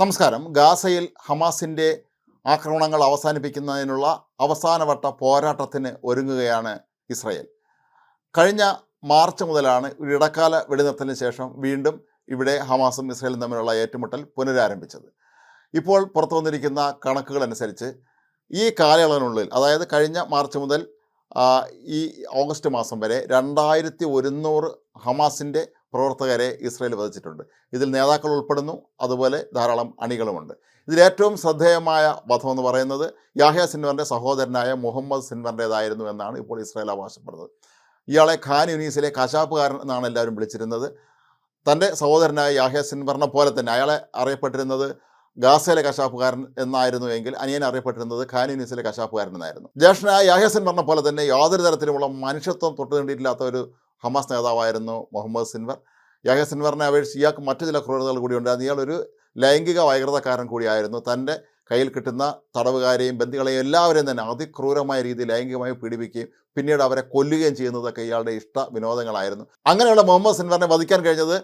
നമസ്കാരം. ഗാസയിൽ ഹമാസിന്റെ ആക്രമണങ്ങൾ അവസാനിപ്പിക്കുന്നതിനുള്ള അവസാനവട്ട പോരാട്ടത്തിന് ഒരുങ്ങുകയാണ് ഇസ്രയേൽ. കഴിഞ്ഞ മാർച്ച് മുതലാണ് ഒരു ഇടക്കാല വെടിനിർത്തലിന് ശേഷം വീണ്ടും ഇവിടെ ഹമാസും ഇസ്രയേലും തമ്മിലുള്ള ഏറ്റുമുട്ടൽ പുനരാരംഭിച്ചത്. ഇപ്പോൾ പുറത്തു വന്നിരിക്കുന്ന കണക്കുകൾ അനുസരിച്ച് ഈ കാലയളവിനുള്ളിൽ അതായത് കഴിഞ്ഞ മാർച്ച് മുതൽ ഈ ഓഗസ്റ്റ് മാസം വരെ രണ്ടായിരത്തി ഒരുന്നൂറ് ഹമാസിന്റെ പ്രവർത്തകരെ ഇസ്രയേൽ വധിച്ചിട്ടുണ്ട്. ഇതിൽ നേതാക്കൾ ഉൾപ്പെടുന്നു. അതുപോലെ ധാരാളം അണികളുമുണ്ട്. ഇതിലേറ്റവും ശ്രദ്ധേയമായ വധമെന്ന് പറയുന്നത് യാഹ്യ സിൻവറിന്റെ സഹോദരനായ മുഹമ്മദ് സിൻവറിന്റേതായിരുന്നു എന്നാണ് ഇപ്പോൾ ഇസ്രയേൽ അവകാശപ്പെടുന്നത്. ഇയാളെ ഖാൻ യുനീസിലെ കശാപ്പുകാരൻ എന്നാണ് എല്ലാവരും വിളിച്ചിരുന്നത്. തന്റെ സഹോദരനായ യാഹ്യ സിൻവറിനെ പോലെ തന്നെ അയാളെ അറിയപ്പെട്ടിരുന്നത് ഗാസയിലെ കശാപ്പുകാരൻ എന്നായിരുന്നു എങ്കിൽ അനിയൻ അറിയപ്പെട്ടിരുന്നത് ഖാൻ യുനീസിലെ കശാപ്പുകാരൻ എന്നായിരുന്നു. ജ്യേഷ്ഠനായ യാഹ്യ സിൻവറിനെ പോലെ തന്നെ യാതൊരു തരത്തിലുമുള്ള മനുഷ്യത്വം തൊട്ടു നീണ്ടിയിട്ടില്ലാത്ത ഒരു ഹമാസ് നേതാവായിരുന്നു മുഹമ്മദ് സിൻവർ. യാഹ്യ സിൻവറിനെ അപേക്ഷിച്ച് ഇയാൾക്ക് മറ്റു ചില ക്രൂരതകൾ കൂടിയുണ്ടായിരുന്നു ഇയാളൊരു ലൈംഗിക വൈകൃതക്കാരൻ കൂടിയായിരുന്നു. തന്റെ കയ്യിൽ കിട്ടുന്ന തടവുകാരെയും ബന്ദികളെയും എല്ലാവരെയും തന്നെ അതിക്രൂരമായ രീതിയിൽ ലൈംഗികമായി പീഡിപ്പിക്കുകയും പിന്നീട് അവരെ കൊല്ലുകയും ചെയ്യുന്നതൊക്കെ ഇയാളുടെ ഇഷ്ട വിനോദങ്ങളായിരുന്നു. അങ്ങനെയുള്ള മുഹമ്മദ് സിൻവറിനെ വധിക്കാൻ കഴിഞ്ഞത്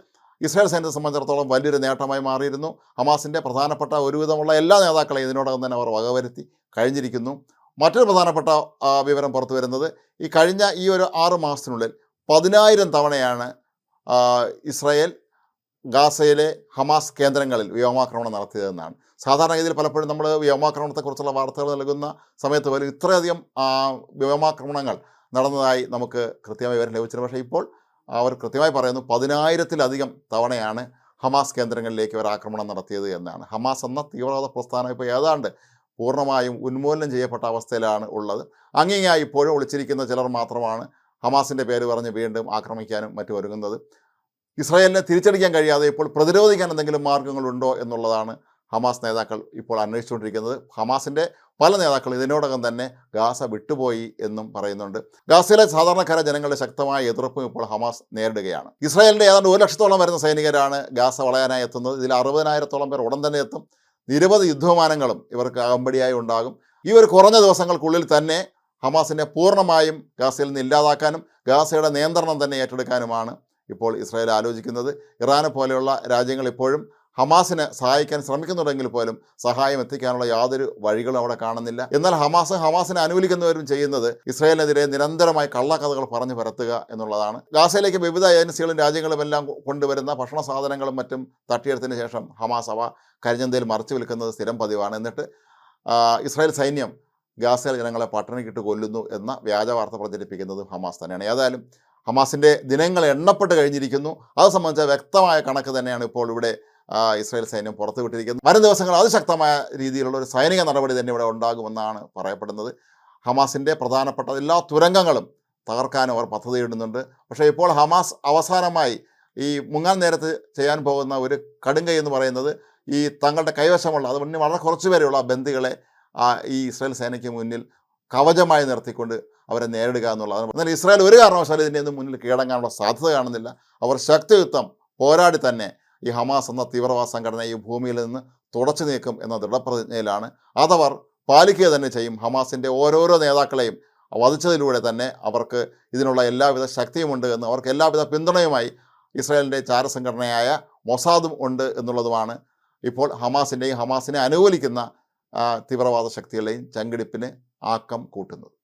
ഇസ്രായേൽ സൈന്യത്തെ സംബന്ധിച്ചിടത്തോളം വലിയൊരു നേട്ടമായി മാറിയിരുന്നു. ഹമാസിന്റെ പ്രധാനപ്പെട്ട ഒരുവിധമുള്ള എല്ലാ നേതാക്കളെയും ഇതിനോടകം തന്നെ അവർ വകവരുത്തി കഴിഞ്ഞിരിക്കുന്നു. മറ്റൊരു പ്രധാനപ്പെട്ട വിവരം പുറത്തു വരുന്നത് ഈ കഴിഞ്ഞ ഈ ഒരു ആറ് മാസത്തിനുള്ളിൽ പതിനായിരം തവണയാണ് ഇസ്രയേൽ ഗാസയിലെ ഹമാസ് കേന്ദ്രങ്ങളിൽ വ്യോമാക്രമണം നടത്തിയതെന്നാണ്. സാധാരണഗതിയിൽ പലപ്പോഴും നമ്മൾ വ്യോമാക്രമണത്തെക്കുറിച്ചുള്ള വാർത്തകൾ നൽകുന്ന സമയത്ത് പോലും ഇത്രയധികം വ്യോമാക്രമണങ്ങൾ നടന്നതായി നമുക്ക് കൃത്യമായി വിവരം ലഭിച്ചത് പക്ഷേ ഇപ്പോൾ അവർ കൃത്യമായി പറയുന്നു പതിനായിരത്തിലധികം തവണയാണ് ഹമാസ് കേന്ദ്രങ്ങളിലേക്ക് അവർ ആക്രമണം നടത്തിയത് എന്നാണ്. ഹമാസ് എന്ന തീവ്രവാദ പ്രസ്ഥാനം ഇപ്പോൾ ഏതാണ്ട് പൂർണമായും ഉന്മൂലനം ചെയ്യപ്പെട്ട അവസ്ഥയിലാണ് ഉള്ളത്. അങ്ങിങ്ങായി ഇപ്പോഴും ഒളിച്ചിരിക്കുന്ന ചിലർ മാത്രമാണ് ഹമാസിന്റെ പേര് പറഞ്ഞ് വീണ്ടും ആക്രമിക്കാനും മറ്റും ഒരുങ്ങുന്നത്. ഇസ്രായേലിനെ തിരിച്ചടിക്കാൻ കഴിയാതെ ഇപ്പോൾ പ്രതിരോധിക്കാൻ എന്തെങ്കിലും മാർഗങ്ങളുണ്ടോ എന്നുള്ളതാണ് ഹമാസ് നേതാക്കൾ ഇപ്പോൾ അന്വേഷിച്ചുകൊണ്ടിരിക്കുന്നത്. ഹമാസിന്റെ പല നേതാക്കൾ ഇതിനോടകം തന്നെ ഗാസ വിട്ടുപോയി എന്നും പറയുന്നുണ്ട്. ഗാസയിലെ സാധാരണക്കാര ജനങ്ങളുടെ ശക്തമായ എതിർപ്പും ഇപ്പോൾ ഹമാസ് നേരിടുകയാണ്. ഇസ്രായേലിന്റെ ഏതാണ്ട് ഒരു ലക്ഷത്തോളം വരുന്ന സൈനികരാണ് ഗാസ വളയാനായി എത്തുന്നത്. ഇതിൽ അറുപതിനായിരത്തോളം പേർ ഉടൻ തന്നെ എത്തും. നിരവധി യുദ്ധവിമാനങ്ങളും ഇവർക്ക് അകമ്പടിയായി ഉണ്ടാകും. ഈ ഒരു കുറഞ്ഞ ദിവസങ്ങൾക്കുള്ളിൽ തന്നെ ഹമാസിനെ പൂർണമായും ഗാസയിൽ നിന്ന് ഇല്ലാതാക്കാനും ഗാസയുടെ നിയന്ത്രണം തന്നെ ഏറ്റെടുക്കാനുമാണ് ഇപ്പോൾ ഇസ്രായേൽ ആലോചിക്കുന്നത്. ഇറാനെ പോലെയുള്ള രാജ്യങ്ങൾ ഇപ്പോഴും ഹമാസിനെ സഹായിക്കാൻ ശ്രമിക്കുന്നുണ്ടെങ്കിൽ പോലും സഹായം എത്തിക്കാനുള്ള യാതൊരു വഴികളും അവിടെ കാണുന്നില്ല. എന്നാൽ ഹമാസ് ഹമാസിനെ അനുകൂലിക്കുന്നവരും ചെയ്യുന്നത് ഇസ്രായേലിനെതിരെ നിരന്തരമായി കള്ളക്കഥകൾ പറഞ്ഞു പരത്തുക എന്നുള്ളതാണ്. ഗാസയിലേക്ക് വിവിധ ഏജൻസികളും രാജ്യങ്ങളും എല്ലാം കൊണ്ടുവരുന്ന ഭക്ഷണ സാധനങ്ങളും മറ്റും തട്ടിയെടുത്തതിന് ശേഷം ഹമാസ് അവ കരിഞ്ഞന്തയിൽ മറച്ചു വിൽക്കുന്നത് സ്ഥിരം പതിവാണ്. എന്നിട്ട് ഇസ്രായേൽ സൈന്യം ഗാസയിലെ ജനങ്ങളെ പട്ടിണിക്കിട്ട് കൊല്ലുന്നു എന്ന വ്യാജ വാർത്ത പ്രചരിപ്പിക്കുന്നത് ഹമാസ് തന്നെയാണ്. ഏതായാലും ഹമാസിന്റെ ദിനങ്ങൾ എണ്ണപ്പെട്ട് കഴിഞ്ഞിരിക്കുന്നു. അത് സംബന്ധിച്ച വ്യക്തമായ കണക്ക് തന്നെയാണ് ഇപ്പോൾ ഇവിടെ ഇസ്രായേൽ സൈന്യം പുറത്തുവിട്ടിരിക്കുന്നത്. വരും ദിവസങ്ങൾ അതിശക്തമായ രീതിയിലുള്ള ഒരു സൈനിക നടപടി തന്നെ ഇവിടെ ഉണ്ടാകുമെന്നാണ് പറയപ്പെടുന്നത്. ഹമാസിന്റെ പ്രധാനപ്പെട്ട എല്ലാ തുരങ്കങ്ങളും തകർക്കാൻ അവർ പദ്ധതിയിടുന്നുണ്ട്. പക്ഷേ ഇപ്പോൾ ഹമാസ് അവസാനമായി ഈ മുങ്ങാൻ നേരത്ത് ചെയ്യാൻ പോകുന്ന ഒരു കടുങ്കൈ എന്ന് പറയുന്നത് ഈ തങ്ങളുടെ കൈവശമുള്ള അത് വളരെ കുറച്ച് പേരെയുള്ള ബന്ദികളെ ആ, ഈ ഇസ്രായേൽ സേനയ്ക്ക് മുന്നിൽ കവചമായി നിർത്തിക്കൊണ്ട് അവരെ നേരിടുക എന്നുള്ളതാണ്. എന്നാൽ ഇസ്രായേൽ ഒരു കാരണവശാലും ഇതിന്റെ ഒന്നും മുന്നിൽ കീഴടങ്ങാനുള്ള സാധ്യത കാണുന്നില്ല. അവർ ശക്തിയുക്തം പോരാടി തന്നെ ഈ ഹമാസ് എന്ന തീവ്രവാദ സംഘടന ഈ ഭൂമിയിൽ നിന്ന് തുടച്ചു നീക്കും എന്ന ദൃഢപ്രതിജ്ഞയിലാണ്. അതവർ പാലിക്കുക തന്നെ ചെയ്യും. ഹമാസിന്റെ ഓരോരോ നേതാക്കളെയും വധിച്ചതിലൂടെ തന്നെ അവർക്ക് ഇതിനുള്ള എല്ലാവിധ ശക്തിയുമുണ്ട് എന്ന് അവർക്ക് എല്ലാവിധ പിന്തുണയുമായി ഇസ്രായേലിന്റെ ചാരസംഘടനയായ മൊസാദും ഉണ്ട് എന്നുള്ളതുമാണ് ഇപ്പോൾ ഹമാസിന്റെയും ഹമാസിനെ അനുകൂലിക്കുന്ന തീവ്രവാദ ശക്തികളെയും ചങ്കിടിപ്പിന് ആക്കം കൂട്ടുന്നത്.